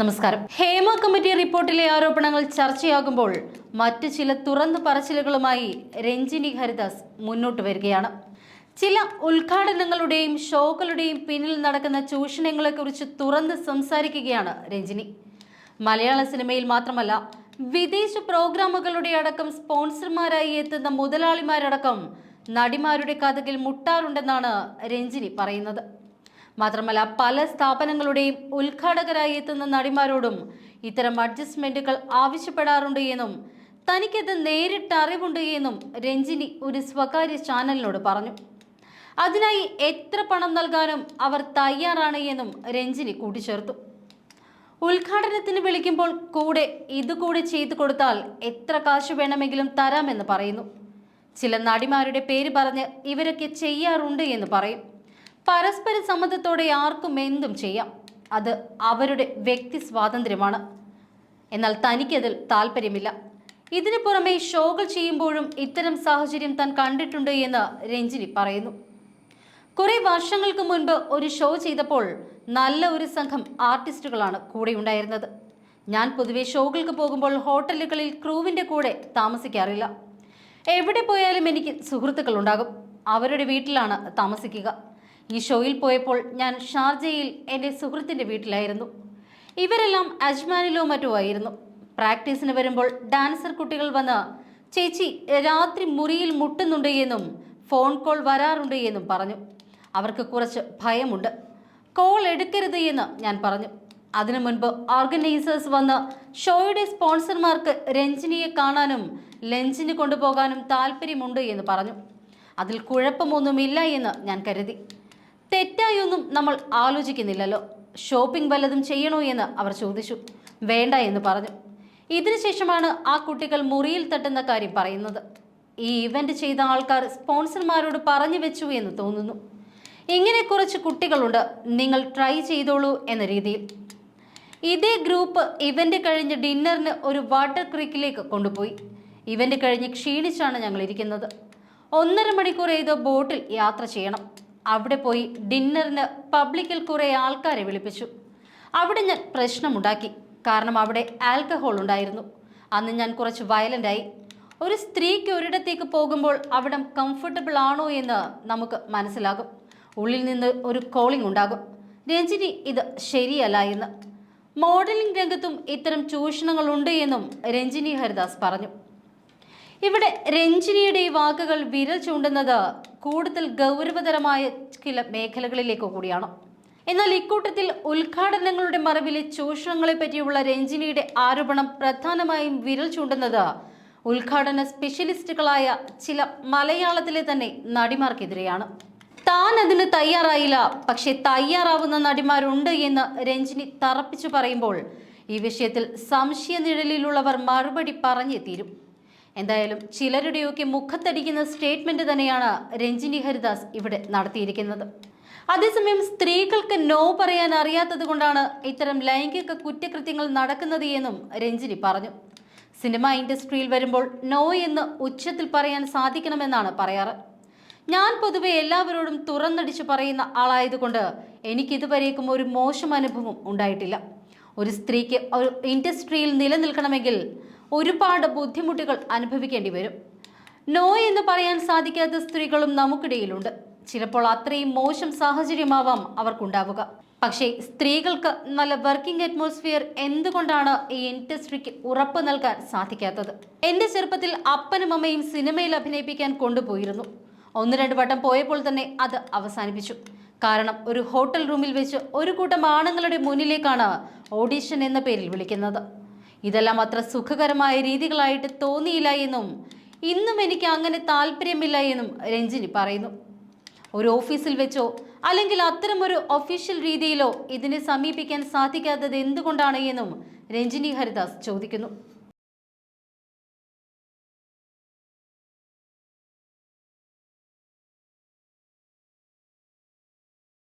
നമസ്കാരം. ഹേമ കമ്മിറ്റി റിപ്പോർട്ടിലെ ആരോപണങ്ങൾ ചർച്ചയാകുമ്പോൾ മറ്റു ചില തുറന്നു പറച്ചിലുകളുമായി രഞ്ജിനി ഹരിദാസ് മുന്നോട്ട് വരികയാണ്. ചില ഉദ്ഘാടനങ്ങളുടെയും ഷോകളുടെയും പിന്നിൽ നടക്കുന്ന ചൂഷണങ്ങളെക്കുറിച്ച് തുറന്ന് സംസാരിക്കുകയാണ് രഞ്ജിനി. മലയാള സിനിമയിൽ മാത്രമല്ല വിദേശ പ്രോഗ്രാമുകളുടെ അടക്കം സ്പോൺസർമാരായി എത്തുന്ന മുതലാളിമാരടക്കം നടിമാരുടെ കഥകിൽ മുട്ടാറുണ്ടെന്നാണ് രഞ്ജിനി പറയുന്നത്. മാത്രമല്ല പല സ്ഥാപനങ്ങളുടെയും ഉദ്ഘാടകരായി എത്തുന്ന നടിമാരോടും ഇത്തരം അഡ്ജസ്റ്റ്മെന്റുകൾ ആവശ്യപ്പെടാറുണ്ട് എന്നും തനിക്കത് നേരിട്ട് അറിവുണ്ട് എന്നും രഞ്ജിനി ഒരു സ്വകാര്യ ചാനലിനോട് പറഞ്ഞു. അതിനായി എത്ര പണം നൽകാനും അവർ തയ്യാറാണ് എന്നും രഞ്ജിനി കൂട്ടിച്ചേർത്തു. ഉദ്ഘാടനത്തിന് വിളിക്കുമ്പോൾ കൂടെ ഇതുകൂടി ചെയ്തു കൊടുത്താൽ എത്ര കാശ് വേണമെങ്കിലും തരാമെന്ന് പറയുന്നു. ചില നടിമാരുടെ പേര് പറഞ്ഞ് ഇവരൊക്കെ ചെയ്യാറുണ്ട് എന്ന് പറയും. പരസ്പര സമ്മതത്തോടെ ആർക്കും എന്തും ചെയ്യാം. അത് അവരുടെ വ്യക്തി സ്വാതന്ത്ര്യമാണ്. എന്നാൽ തനിക്കതിൽ താല്പര്യമില്ല. ഇതിനു പുറമെ ഷോകൾ ചെയ്യുമ്പോഴും ഇത്തരം സാഹചര്യം താൻ കണ്ടിട്ടുണ്ട് എന്ന് രഞ്ജിനി പറയുന്നു. കുറെ വർഷങ്ങൾക്ക് മുൻപ് ഒരു ഷോ ചെയ്തപ്പോൾ നല്ല ഒരു സംഘം ആർട്ടിസ്റ്റുകളാണ് കൂടെ ഉണ്ടായിരുന്നത്. ഞാൻ പൊതുവെ ഷോകൾക്ക് പോകുമ്പോൾ ഹോട്ടലുകളിൽ ക്രൂവിന്റെ കൂടെ താമസിക്കാറില്ല. എവിടെ പോയാലും എനിക്ക് സുഹൃത്തുക്കൾ ഉണ്ടാകും. അവരുടെ വീട്ടിലാണ് താമസിക്കുക. ഈ ഷോയിൽ പോയപ്പോൾ ഞാൻ ഷാർജയിൽ എന്റെ സുഹൃത്തിന്റെ വീട്ടിലായിരുന്നു. ഇവരെല്ലാം അജ്മാനിലോ മറ്റോ ആയിരുന്നു. പ്രാക്ടീസിന് വരുമ്പോൾ ഡാൻസർ കുട്ടികൾ വന്ന് ചേച്ചി രാത്രി മുറിയിൽ മുട്ടുന്നുണ്ട് എന്നും ഫോൺ കോൾ വരാറുണ്ട് എന്നും പറഞ്ഞു. അവർക്ക് കുറച്ച് ഭയമുണ്ട്. കോൾ എടുക്കരുത് എന്ന് ഞാൻ പറഞ്ഞു. അതിനു മുൻപ് ഓർഗനൈസേഴ്സ് വന്ന് ഷോയുടെ സ്പോൺസർമാർക്ക് രഞ്ജിനിയെ കാണാനും ലഞ്ചിന് കൊണ്ടുപോകാനും താല്പര്യമുണ്ട് എന്ന് പറഞ്ഞു. അതിൽ കുഴപ്പമൊന്നുമില്ല എന്ന് ഞാൻ കരുതി. തെറ്റായൊന്നും നമ്മൾ ആലോചിക്കുന്നില്ലല്ലോ. ഷോപ്പിംഗ് വല്ലതും ചെയ്യണോ എന്ന് അവർ ചോദിച്ചു. വേണ്ട എന്ന് പറഞ്ഞു. ഇതിനുശേഷമാണ് ആ കുട്ടികൾ മുറിയിൽ തട്ടുന്ന കാര്യം പറയുന്നത്. ഈ ഇവന്റ് ചെയ്ത ആൾക്കാർ സ്പോൺസർമാരോട് പറഞ്ഞു വെച്ചു എന്ന് തോന്നുന്നു. ഇങ്ങനെ കുറച്ച് കുട്ടികളുണ്ട്. നിങ്ങൾ ട്രൈ ചെയ്തോളൂ എന്ന രീതിയിൽ. ഇതേ ഗ്രൂപ്പ് ഇവന്റ് കഴിഞ്ഞ് ഡിന്നറിന് ഒരു വാട്ടർ ക്രീക്കിലേക്ക് കൊണ്ടുപോയി. ഇവന്റ് കഴിഞ്ഞ് ക്ഷീണിച്ചാണ് ഞങ്ങൾ ഇരിക്കുന്നത്. ഒന്നര മണിക്കൂർ ഏതോ ബോട്ടിൽ യാത്ര ചെയ്യണം. അവിടെ പോയി ഡിന്നറിന് പബ്ലിക്കിൽ കുറേ ആൾക്കാരെ വിളിപ്പിച്ചു. അവിടെ ഞാൻ പ്രശ്നമുണ്ടാക്കി. കാരണം അവിടെ ആൽക്കഹോൾ ഉണ്ടായിരുന്നു. അന്ന് ഞാൻ കുറച്ച് വയലന്റായി ഒരു സ്ത്രീക്ക് ഒരിടത്തേക്ക് പോകുമ്പോൾ അവിടം കംഫർട്ടബിൾ ആണോ എന്ന് നമുക്ക് മനസ്സിലാകും. ഉള്ളിൽ നിന്ന് ഒരു കോളിംഗ് ഉണ്ടാകും. രഞ്ജിനി ഇത് ശരിയല്ല എന്ന്. മോഡലിംഗ് രംഗത്തും ഇത്തരം ചൂഷണങ്ങളുണ്ട് എന്നും രഞ്ജിനി ഹരിദാസ് പറഞ്ഞു. ഇവിടെ രഞ്ജിനിയുടെ വാക്കുകൾ വിരൽ ചൂണ്ടുന്നത് കൂടുതൽ ഗൗരവതരമായ ചില മേഖലകളിലേക്ക് കൂടിയാണ്. എന്നാൽ ഇക്കൂട്ടത്തിൽ ഉദ്ഘാടനങ്ങളുടെ മറവിലെ ചൂഷണങ്ങളെ പറ്റിയുള്ള രഞ്ജിനിയുടെ ആരോപണം പ്രധാനമായും വിരൽ ചൂണ്ടുന്നത് ഉദ്ഘാടന സ്പെഷ്യലിസ്റ്റുകളായ ചില മലയാളത്തിലെ തന്നെ നടിമാർക്കെതിരെയാണ്. താൻ അതിന് തയ്യാറായില്ല പക്ഷെ തയ്യാറാവുന്ന നടിമാരുണ്ട് എന്ന് രഞ്ജിനി തറപ്പിച്ചു പറയുമ്പോൾ ഈ വിഷയത്തിൽ സംശയ നിഴലിലുള്ളവർ മറുപടി പറഞ്ഞേ തീരും. എന്തായാലും ചിലരുടെയൊക്കെ മുഖത്തടിക്കുന്ന സ്റ്റേറ്റ്മെന്റ് തന്നെയാണ് രഞ്ജിനി ഹരിദാസ് ഇവിടെ നടത്തിയിരിക്കുന്നത്. അതേസമയം സ്ത്രീകൾക്ക് നോ പറയാൻ അറിയാത്തത് കൊണ്ടാണ് ഇത്തരം ലൈംഗിക കുറ്റകൃത്യങ്ങൾ നടക്കുന്നത് എന്നും രഞ്ജിനി പറഞ്ഞു. സിനിമ ഇൻഡസ്ട്രിയിൽ വരുമ്പോൾ നോ എന്ന് ഉച്ചത്തിൽ പറയാൻ സാധിക്കണമെന്നാണ് പറയാറ്. ഞാൻ പൊതുവെ എല്ലാവരോടും തുറന്നടിച്ച് പറയുന്ന ആളായതുകൊണ്ട് എനിക്കിതുവരേക്കും ഒരു മോശം അനുഭവം ഉണ്ടായിട്ടില്ല. ഒരു സ്ത്രീക്ക് ഒരു ഇൻഡസ്ട്രിയിൽ നിലനിൽക്കണമെങ്കിൽ ഒരുപാട് ബുദ്ധിമുട്ടുകൾ അനുഭവിക്കേണ്ടി വരും. നോ എന്ന് പറയാൻ സാധിക്കാത്ത സ്ത്രീകളും നമുക്കിടയിലുണ്ട്. ചിലപ്പോൾ അത്രയും മോശം സാഹചര്യമാവാം അവർക്കുണ്ടാവുക. പക്ഷേ സ്ത്രീകൾക്ക് നല്ല വർക്കിംഗ് അറ്റ്മോസ്ഫിയർ എന്തുകൊണ്ടാണ് ഈ ഇൻഡസ്ട്രിക്ക് ഉറപ്പ് നൽകാൻ സാധിക്കാത്തത്? എന്റെ ചെറുപ്പത്തിൽ അപ്പനും അമ്മയും സിനിമയിൽ അഭിനയിപ്പിക്കാൻ കൊണ്ടുപോയിരുന്നു. ഒന്ന് രണ്ട് വട്ടം പോയപ്പോൾ തന്നെ അത് അവസാനിപ്പിച്ചു. കാരണം ഒരു ഹോട്ടൽ റൂമിൽ വെച്ച് ഒരു കൂട്ടം ആണുങ്ങളുടെ മുന്നിലേക്കാണ് ഓഡീഷൻ എന്ന പേരിൽ വിളിക്കുന്നത്. ഇതെല്ലാം അത്ര സുഖകരമായ രീതികളായിട്ട് തോന്നിയില്ല എന്നും ഇന്നും എനിക്ക് അങ്ങനെ താല്പര്യമില്ല എന്നും രഞ്ജിനി പറയുന്നു. ഒരു ഓഫീസിൽ വെച്ചോ അല്ലെങ്കിൽ അത്തരം ഒരു ഒഫീഷ്യൽ രീതിയിലോ ഇതിനെ സമീപിക്കാൻ സാധിക്കാത്തത് എന്തുകൊണ്ടാണ് എന്നും രഞ്ജിനി ഹരിദാസ് ചോദിക്കുന്നു.